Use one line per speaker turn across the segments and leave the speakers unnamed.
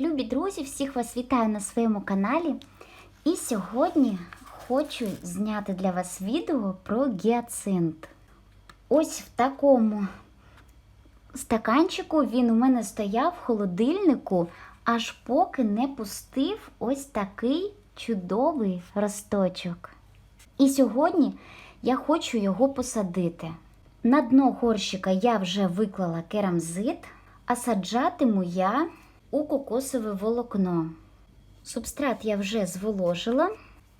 Любі друзі, всіх вас вітаю на своєму каналі. І сьогодні хочу зняти для вас відео про гіацинт. Ось в такому стаканчику він у мене стояв в холодильнику, аж поки не пустив ось такий чудовий росточок. І сьогодні я хочу його посадити. На дно горщика я вже виклала керамзит, а саджатиму я у кокосове волокно. Субстрат я вже зволожила,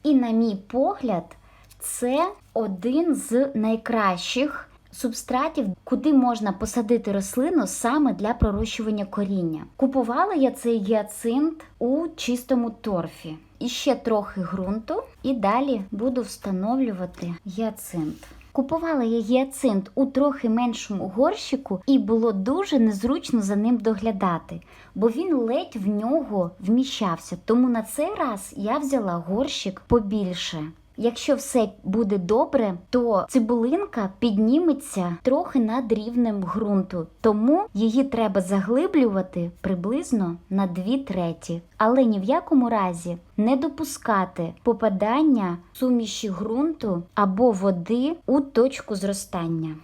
і, на мій погляд, це один з найкращих субстратів, куди можна посадити рослину саме для пророщування коріння. Купувала я цей гіацинт у чистому торфі. І ще трохи ґрунту, і далі буду встановлювати гіацинт. Купувала я гіацинт у трохи меншому горщику, і було дуже незручно за ним доглядати, бо він ледь в нього вміщався. Тому на цей раз я взяла горщик побільше. Якщо все буде добре, то цибулинка підніметься трохи над рівнем ґрунту, тому її треба заглиблювати приблизно на 2 треті. Але ні в якому разі не допускати попадання суміші ґрунту або води у точку зростання.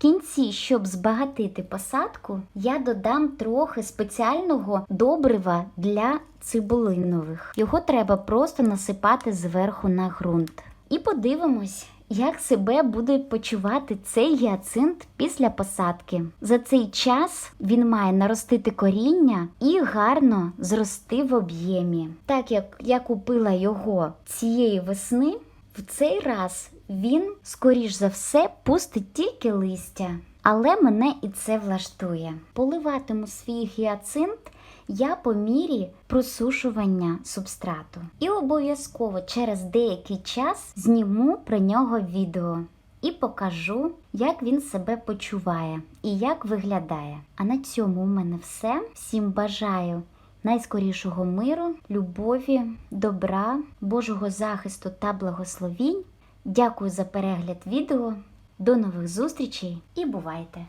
В кінці, щоб збагатити посадку, я додам трохи спеціального добрива для цибулинових. Його треба просто насипати зверху на ґрунт. І подивимось, як себе буде почувати цей гіацинт після посадки. За цей час він має наростити коріння і гарно зрости в об'ємі. Так як я купила його цієї весни, в цей раз він, скоріш за все, пустить тільки листя. Але мене і це влаштує. Поливатиму свій гіацинт я по мірі просушування субстрату. І обов'язково через деякий час зніму про нього відео і покажу, як він себе почуває і як виглядає. А на цьому у мене все. Всім бажаю найскорішого миру, любові, добра, Божого захисту та благословінь. Дякую за перегляд відео. До нових зустрічей і бувайте!